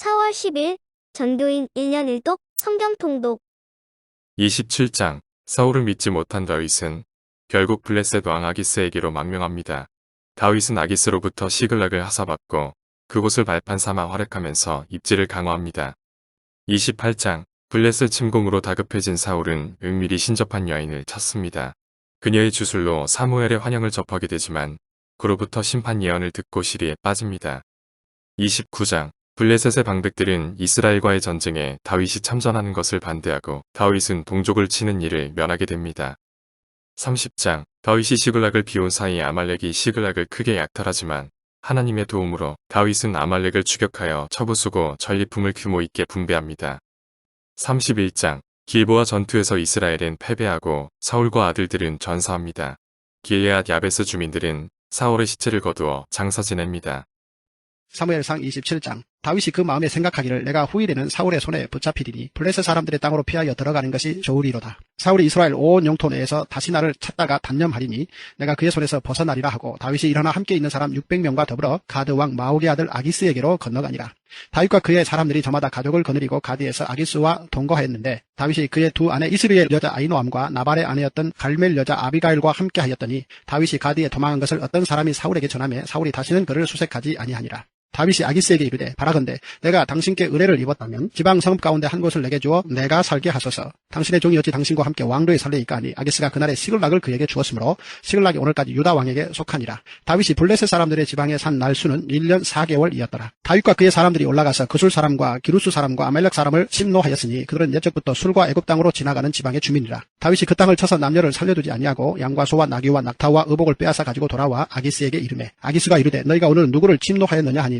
4월 10일 전교인 1년 1독 성경 통독 27장 사울을 믿지 못한 다윗은 결국 블레셋 왕 아기스에게로 망명합니다. 다윗은 아기스로부터 시글락을 하사받고 그곳을 발판 삼아 활약하면서 입지를 강화합니다. 28장 블레셋 침공으로 다급해진 사울은 은밀히 신접한 여인을 찾습니다. 그녀의 주술로 사무엘의 환영을 접하게 되지만 그로부터 심판 예언을 듣고 시리에 빠집니다. 29장 블레셋의 방백들은 이스라엘과의 전쟁에 다윗이 참전하는 것을 반대하고 다윗은 동족을 치는 일을 면하게 됩니다. 30장 다윗이 시글락을 비운 사이 아말렉이 시글락을 크게 약탈하지만 하나님의 도움으로 다윗은 아말렉을 추격하여 처부수고 전리품을 규모 있게 분배합니다. 31장 길보아 전투에서 이스라엘은 패배하고 사울과 아들들은 전사합니다. 길레앗 야베스 주민들은 사울의 시체를 거두어 장사 지냅니다. 사무엘상 27장 다윗이 그 마음에 생각하기를 내가 후일에는 사울의 손에 붙잡히리니 블레셋 사람들의 땅으로 피하여 들어가는 것이 좋으리로다. 사울이 이스라엘 온 영토 내에서 다시 나를 찾다가 단념하리니 내가 그의 손에서 벗어나리라 하고 다윗이 일어나 함께 있는 사람 600명과 더불어 가드 왕 마옥의 아들 아기스에게로 건너가니라. 다윗과 그의 사람들이 저마다 가족을 거느리고 가드에서 아기스와 동거하였는데 다윗이 그의 두 아내 이스비엘 여자 아이노암과 나발의 아내였던 갈멜 여자 아비가일과 함께 하였더니 다윗이 가드에 도망한 것을 어떤 사람이 사울에게 전하며 사울이 다시는 그를 수색하지 아니하니라. 다윗이 아기스에게 이르되 바라건대 내가 당신께 의뢰를 입었다면 지방 성읍 가운데 한 곳을 내게 주어 내가 살게 하소서. 당신의 종이 어찌 당신과 함께 왕도에 살래이까 하니 아기스가 그날에 시글락을 그에게 주었으므로 시글락이 오늘까지 유다 왕에게 속하니라. 다윗이 블레셋 사람들의 지방에 산 날수는 1년 4개월이었더라. 다윗과 그의 사람들이 올라가서 그술 사람과 기루스 사람과 아멜렉 사람을 침노하였으니 그들은 옛적부터 술과 애굽 땅으로 지나가는 지방의 주민이라. 다윗이 그 땅을 쳐서 남녀를 살려두지 아니하고 양과 소와 나귀와 낙타와 의복을 빼앗아 가지고 돌아와 아기스에게 이르매 아기스가 이르되 너희가 오늘 누구를 침노하였느냐 하니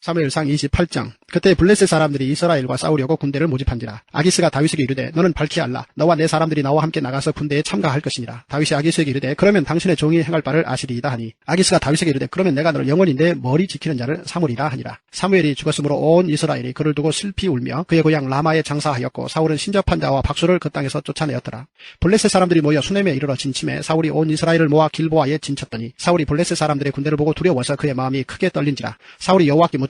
사무엘상 28장. 그때 블레셋 사람들이 이스라엘과 싸우려고 군대를 모집한지라 아기스가 다윗에게 이르되 너는 밝히 알라. 너와 내 사람들이 나와 함께 나가서 군대에 참가할 것이니라. 다윗이 아기스에게 이르되 그러면 당신의 종이 행할 바를 아시리이다 하니 아기스가 다윗에게 이르되 그러면 내가 너를 영원히 내 머리 지키는 자를 삼으리라 하니라. 사무엘이 죽었으므로 온 이스라엘이 그를 두고 슬피 울며 그의 고향 라마에 장사하였고 사울은 신접한 자와 박수를 그 땅에서 쫓아내었더라. 블레셋 사람들이 모여 수넴에 이르러 진침해 사울이 온 이스라엘을 모아 길보아에 진쳤더니 사울이 블레셋 사람들의 군대를 보고 두려워서 그의 마음이 크게 떨린지라 사울이 여호와께 묻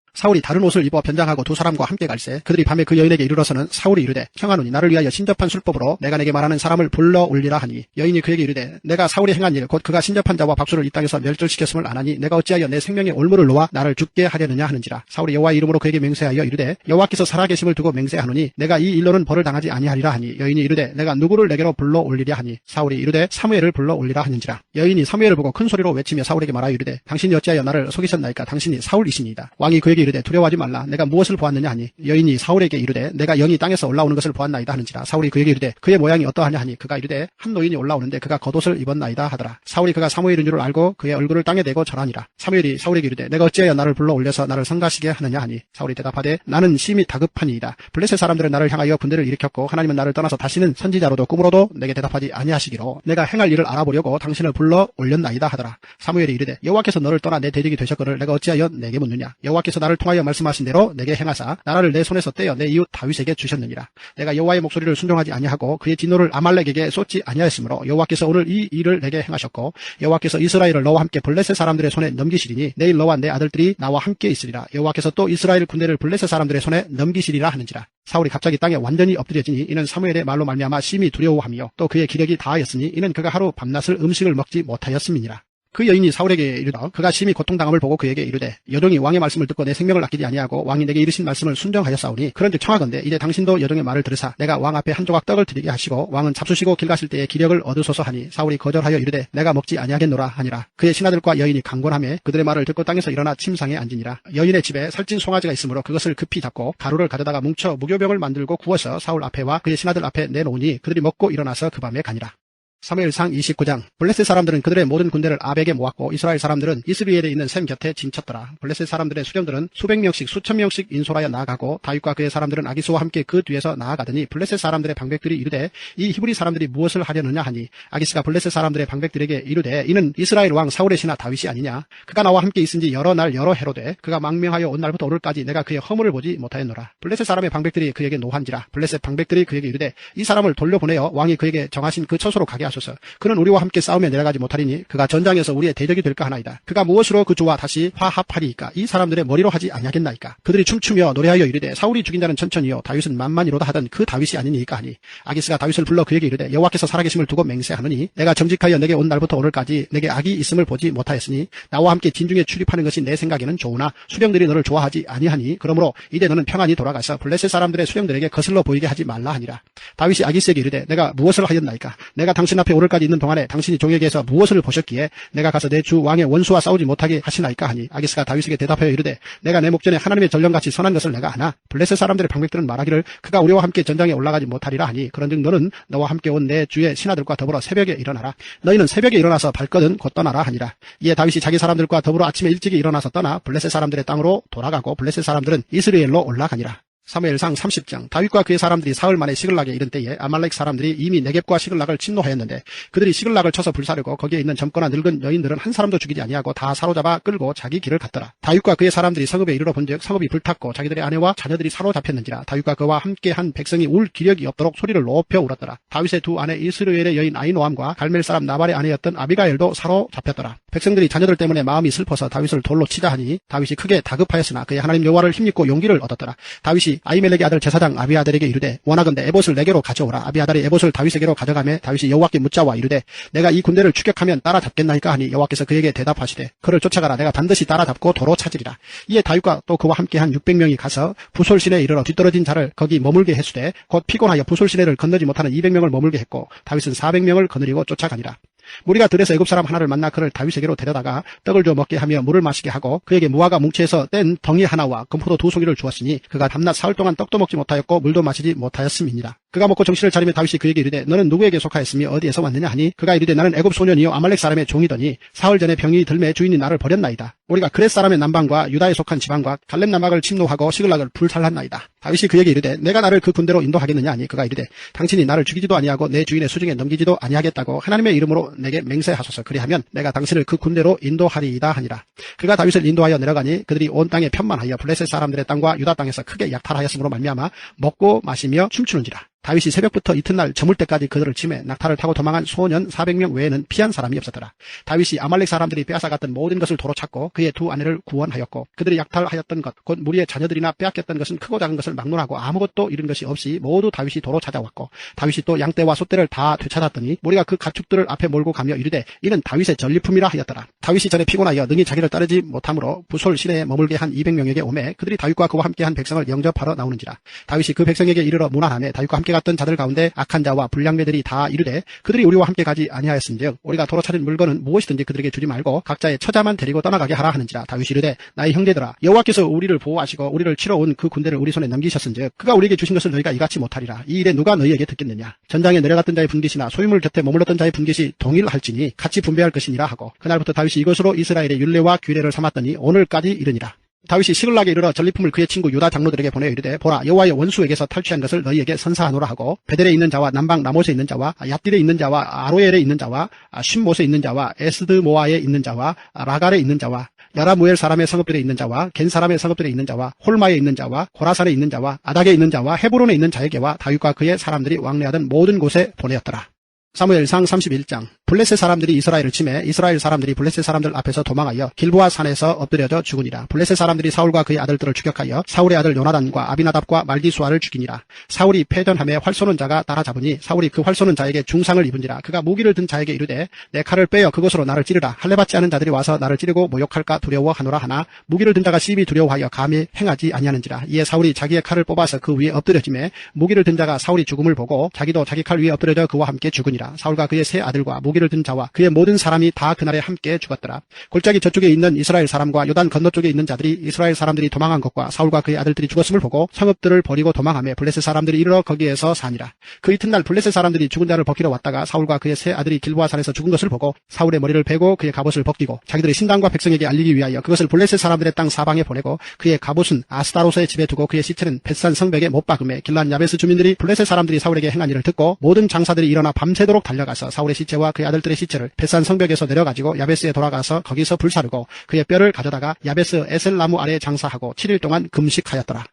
사울이 다른 옷을 입어 변장하고 두 사람과 함께 갈새 그들이 밤에 그 여인에게 이르러서는 사울이 이르되 청하노니 나를 위하여 신접한 술법으로 내가 내게 말하는 사람을 불러 올리라 하니 여인이 그에게 이르되 내가 사울이 행한 일 곧 그가 신접한 자와 박수를 이 땅에서 멸절시켰음을 아나니 내가 어찌하여 내 생명의 올무를 놓아 나를 죽게 하려느냐 하는지라. 사울이 여호와의 이름으로 그에게 맹세하여 이르되 여호와께서 살아계심을 두고 맹세하노니 내가 이 일로는 벌을 당하지 아니하리라 하니 여인이 이르되 내가 누구를 내게로 불러 올리랴 하니 사울이 이르되 사무엘을 불러 올리라 하는지라. 여인이 사무엘을 보고 큰 소리로 외치며 사울에게 말하여 이르되 당신이 어찌하여 나를 속이셨나이까? 당신이 사울이시니이다. 왕이 그에게 이르되 두려워하지 말라. 내가 무엇을 보았느냐 하니 여인이 사울에게 이르되 내가 영이 땅에서 올라오는 것을 보았나이다 하는지라. 사울이 그에게 이르되 그의 모양이 어떠하냐 하니 그가 이르되 한 노인이 올라오는데 그가 겉옷을 입었나이다 하더라. 사울이 그가 사무엘인 줄을 알고 그의 얼굴을 땅에 대고 절하니라. 사무엘이 사울에게 이르되 내가 어찌하여 나를 불러 올려서 나를 성가시게 하느냐 하니 사울이 대답하되 나는 심히 다급하니이다. 블레셋 사람들은 나를 향하여 군대를 일으켰고 하나님은 나를 떠나서 다시는 선지자로도 꿈으로도 내게 대답하지 아니하시기로 내가 행할 일을 알아보려고 당신을 불러 올렸나이다 하더라. 사무엘이 이르되 여호와께서 너를 떠나 내 대적이 되셨거늘 내가 어찌하여 내게 묻느냐. 여호와께서 나를 통하여 말씀하신 대로 내게 행하사. 나라를 내 손에서 떼어 내 이웃 다윗에게 주셨느니라. 내가 여호와의 목소리를 순종하지 아니하고 그의 진노를 아말렉에게 쏟지 아니하였으므로 여호와께서 오늘 이 일을 내게 행하셨고 여호와께서 이스라엘을 너와 함께 블레셋 사람들의 손에 넘기시리니 내일 너와 내 아들들이 나와 함께 있으리라. 여호와께서 또 이스라엘 군대를 블레셋 사람들의 손에 넘기시리라 하는지라. 사울이 갑자기 땅에 완전히 엎드려지니 이는 사무엘의 말로 말미암아 심히 두려워하며 또 그의 기력이 다하였으니 이는 그가 하루 밤낮을 음식을 먹지 못하였음이니라 그 여인이 사울에게 이르다 그가 심히 고통당함을 보고 그에게 이르되 여종이 왕의 말씀을 듣고 내 생명을 아끼지 아니하고 왕이 내게 이르신 말씀을 순종하였사오니 그런즉 청하건대 이제 당신도 여종의 말을 들으사 내가 왕 앞에 한 조각 떡을 드리게 하시고 왕은 잡수시고 길 가실 때에 기력을 얻으소서 하니 사울이 거절하여 이르되 내가 먹지 아니하겠노라 하니라. 그의 신하들과 여인이 강권하며 그들의 말을 듣고 땅에서 일어나 침상에 앉으니라. 여인의 집에 살찐 송아지가 있으므로 그것을 급히 잡고 가루를 가져다가 뭉쳐 무교병을 만들고 구워서 사울 앞에와 그의 신하들 앞에 내놓으니 그들이 먹고 일어나서 그 밤에 가니라 사무엘상 29장 블레셋 사람들은 그들의 모든 군대를 아벡에 모았고 이스라엘 사람들은 이스라엘에 있는 샘 곁에 진쳤더라. 블레셋 사람들의 수령들은 수백 명씩 수천 명씩 인솔하여 나아가고 다윗과 그의 사람들은 아기스와 함께 그 뒤에서 나아가더니 블레셋 사람들의 방백들이 이르되 이 히브리 사람들이 무엇을 하려느냐 하니 아기스가 블레셋 사람들의 방백들에게 이르되 이는 이스라엘 왕 사울의 신하 다윗이 아니냐 그가 나와 함께 있은 지 여러 날 여러 해로 되 그가 망명하여 온 날부터 오늘까지 내가 그의 허물을 보지 못하였노라. 블레셋 사람의 방백들이 그에게 노한지라 블레셋 방백들이 그에게 이르되 이 사람을 돌려보내어 왕이 그에게 정하신 그 처소로 가게 하소서. 그는 우리와 함께 싸움에 내려가지 못하리니 그가 전장에서 우리의 대적이 될까 하나이다. 그가 무엇으로 그 주와 다시 화합하리이까? 이 사람들의 머리로 하지 아니하겠나이까? 그들이 춤추며 노래하여 이르되 사울이 죽인 자는 천천히요 다윗은 만만이로다 하던 그 다윗이 아니니까 하니 아기스가 다윗을 불러 그에게 이르되 여호와께서 살아계심을 두고 맹세하노니 내가 정직하여 내게 온 날부터 오늘까지 내게 악이 있음을 보지 못하였으니 나와 함께 진중에 출입하는 것이 내 생각에는 좋으나 수령들이 너를 좋아하지 아니하니 그러므로 이제 너는 평안히 돌아가서 블레셋 사람들의 수령들에게 거슬러 보이게 하지 말라 하니라. 다윗이 아기스에게 이르되 내가 무엇을 하였나이까? 내가 당신 앞에 오늘까지 있는 동안에 당신이 종에게서 무엇을 보셨기에 내가 가서 내 주 왕의 원수와 싸우지 못하게 하시나이까 하니 아기스가 다윗에게 대답하여 이르되 내가 내 목전에 하나님의 전령같이 선한 것을 내가 아나 블레셋 사람들의 방백들은 말하기를 그가 우리와 함께 전장에 올라가지 못하리라 하니 그런즉 너는 너와 함께 온 내 주의 신하들과 더불어 새벽에 일어나라. 너희는 새벽에 일어나서 발거든 곧 떠나라 하니라. 이에 다윗이 자기 사람들과 더불어 아침에 일찍이 일어나서 떠나 블레셋 사람들의 땅으로 돌아가고 블레셋 사람들은 이스라엘로 올라가니라 사무엘상 30장. 다윗과 그의 사람들이 사흘 만에 시글락에 이른 때에 아말렉 사람들이 이미 네겝과 시글락을 침노하였는데 그들이 시글락을 쳐서 불사르고 거기에 있는 젊거나 늙은 여인들은 한 사람도 죽이지 아니하고 다 사로잡아 끌고 자기 길을 갔더라. 다윗과 그의 사람들이 성읍에 이르러 본즉 성읍이 불탔고 자기들의 아내와 자녀들이 사로잡혔는지라 다윗과 그와 함께 한 백성이 울 기력이 없도록 소리를 높여 울었더라. 다윗의 두 아내 이스라엘의 여인 아이노암과 갈멜 사람 나발의 아내였던 아비가엘도 사로잡혔더라. 백성들이 자녀들 때문에 마음이 슬퍼서 다윗을 돌로 치자 하니 다윗이 크게 다급하였으나 그의 하나님 여호와를 힘입고 용기를 얻었더라. 다윗이 아이멜렉의 아들 제사장 아비아들에게 이르되 원하건대 에봇을 내게로 가져오라. 아비아달이 에봇을 다윗에게로 가져가매 다윗이 여호와께 묻자와 이르되 내가 이 군대를 추격하면 따라잡겠나이까 하니 여호와께서 그에게 대답하시되 그를 쫓아가라. 내가 반드시 따라잡고 도로 찾으리라. 이에 다윗과 또 그와 함께 한 600명이 가서 부솔시내에 이르러 뒤떨어진 자를 거기 머물게 했으되 곧 피곤하여 부솔시내를 건너지 못하는 200명을 머물게 했고 다윗은 400명을 거느리고 쫓아가니라 무리가 들에서 애굽 사람 하나를 만나 그를 다윗에게로 데려다가 떡을 줘 먹게 하며 물을 마시게 하고 그에게 무화과 뭉치에서 뗀 덩이 하나와 금포도 두 송이를 주었으니 그가 밤낮 사흘 동안 떡도 먹지 못하였고 물도 마시지 못하였음이니라. 그가 먹고 정신을 차리며 다윗이 그에게 이르되 너는 누구에게 속하였으며 어디에서 왔느냐 하니 그가 이르되 나는 애굽 소년이요 아말렉 사람의 종이더니 사흘 전에 병이 들매 주인이 나를 버렸나이다. 우리가 그렛 사람의 남방과 유다에 속한 지방과 갈렙 남막을 침노하고 시글락을 불살랐나이다. 다윗이 그에게 이르되 내가 나를 그 군대로 인도하겠느냐 하니 그가 이르되 당신이 나를 죽이지도 아니하고 내 주인의 수중에 넘기지도 아니하겠다고 하나님의 이름으로 내게 맹세하소서 그리하면 내가 당신을 그 군대로 인도하리이다 하니라. 그가 다윗을 인도하여 내려가니 그들이 온 땅에 편만하여 블레셋 사람들의 땅과 유다 땅에서 크게 약탈하였으므로 말미암아 먹고 마시며 춤추는지라. 다윗이 새벽부터 이튿날 저물 때까지 그들을 침해 낙타를 타고 도망한 소년 400명 외에는 피한 사람이 없었더라. 다윗이 아말렉 사람들이 빼앗아갔던 모든 것을 도로 찾고 그의 두 아내를 구원하였고 그들이 약탈하였던 것, 곧 무리의 자녀들이나 빼앗겼던 것은 크고 작은 것을 막론하고 아무것도 잃은 것이 없이 모두 다윗이 도로 찾아왔고 다윗이 또 양떼와 소떼를 다 되찾았더니 무리가 그 가축들을 앞에 몰고 가며 이르되 이는 다윗의 전리품이라 하였더라. 다윗이 전에 피곤하여 능히 자기를 따르지 못하므로 부솔 시내에 머물게 한 200명에게 오매 그들이 다윗과 그와 함께 한 백성을 영접하러 나오는지라. 다윗이 그 백성에게 이르러 문안하며 다윗과 함께 갔던 자들 가운데 악한 자와 불량배들이 다 이르되 그들이 우리와 함께 가지 아니하였은즉 우리가 도로 찾은 물건은 무엇이든지 그들에게 주지 말고 각자의 처자만 데리고 떠나가게 하라 하는지라 다윗이 이르되 나의 형제들아 여호와께서 우리를 보호하시고 우리를 치러 온 그 군대를 우리 손에 넘기셨은즉 그가 우리에게 주신 것을 너희가 이같이 못하리라. 이 일에 누가 너희에게 듣겠느냐? 전장에 내려갔던 자의 분깃이나 소유물 곁에 머물렀던 자의 분깃이 동일할지니 같이 분배할 것이니라 하고 그날부터 다윗이 이것으로 이스라엘의 율례와 규례를 삼았더니 오늘까지 이르니라 다윗이 시글락에 이르러 전리품을 그의 친구 유다 장로들에게 보내 이르되 보라 여호와의 원수에게서 탈취한 것을 너희에게 선사하노라 하고 베델에 있는 자와 남방 라못에 있는 자와 얏딜에 있는 자와 아로엘에 있는 자와 쉰못에 있는 자와 에스드모아에 있는 자와 라갈에 있는 자와 야라무엘 사람의 성읍들에 있는 자와 겐 사람의 성읍들에 있는 자와 홀마에 있는 자와 고라산에 있는 자와 아닥에 있는 자와 헤브론에 있는 자에게와 다윗과 그의 사람들이 왕래하던 모든 곳에 보내었더라. 사무엘상 31장 블레셋 사람들이 이스라엘을 침해 이스라엘 사람들이 블레셋 사람들 앞에서 도망하여 길보아 산에서 엎드려져 죽으니라. 블레셋 사람들이 사울과 그의 아들들을 추격하여 사울의 아들 요나단과 아비나답과 말기수아를 죽이니라. 사울이 패전함에 활 쏘는 자가 따라잡으니 사울이 그 활 쏘는 자에게 중상을 입은지라. 그가 무기를 든 자에게 이르되 내 칼을 빼어 그곳으로 나를 찌르라. 할례받지 않은 자들이 와서 나를 찌르고 모욕할까 두려워하노라 하나 무기를 든 자가 시비 두려워하여 감히 행하지 아니하는지라. 이에 사울이 자기의 칼을 뽑아서 그 위에 엎드려짐에 무기를 든 자가 사울이 죽음을 보고 자기도 자기 칼 위에 엎드려져 그와 함께 죽으니라. 사울과 그의 세 아들과 무기를 무기를 든 자와 그의 모든 사람이 다 그날에 함께 죽었더라. 골짜기 저쪽에 있는 이스라엘 사람과 요단 건너쪽에 있는 자들이 이스라엘 사람들이 도망한 것과 사울과 그의 아들들이 죽었음을 보고 성읍들을 버리고 도망하며 블레셋 사람들이 이르러 거기에서 사니라. 그 이튿날 블레셋 사람들이 죽은 자를 벗기러 왔다가 사울과 그의 세 아들이 길보아산에서 죽은 것을 보고 사울의 머리를 베고 그의 갑옷을 벗기고 자기들의 신당과 백성에게 알리기 위하여 그것을 블레셋 사람들의 땅 사방에 보내고 그의 갑옷은 아스타로스의 집에 두고 그의 시체는 벳산 성벽에 못 박음에 길란 야베스 주민들이 블레셋 사람들이 사울에게 행한 일을 듣고 모든 장사들이 일어나 밤새도록 달려가서 사울의 시체와 그의 아들들의 시체를 벳산 성벽에서 내려가지고 야베스에 돌아가서 거기서 불사르고 그의 뼈를 가져다가 야베스 에셀나무 아래에 장사하고 7일 동안 금식하였더라.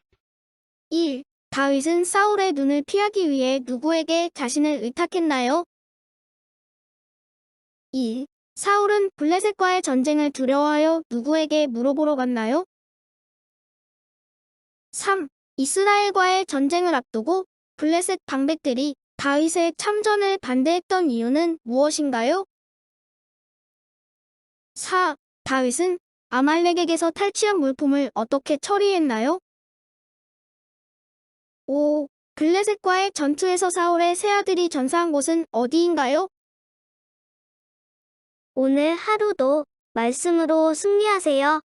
1. 다윗은 사울의 눈을 피하기 위해 누구에게 자신을 의탁했나요? 2. 사울은 블레셋과의 전쟁을 두려워하여 누구에게 물어보러 갔나요? 3. 이스라엘과의 전쟁을 앞두고 블레셋 방백들이 다윗의 참전을 반대했던 이유는 무엇인가요? 4. 다윗은 아말렉에게서 탈취한 물품을 어떻게 처리했나요? 5. 블레셋과의 전투에서 사울의 세 아들이 전사한 곳은 어디인가요? 오늘 하루도 말씀으로 승리하세요.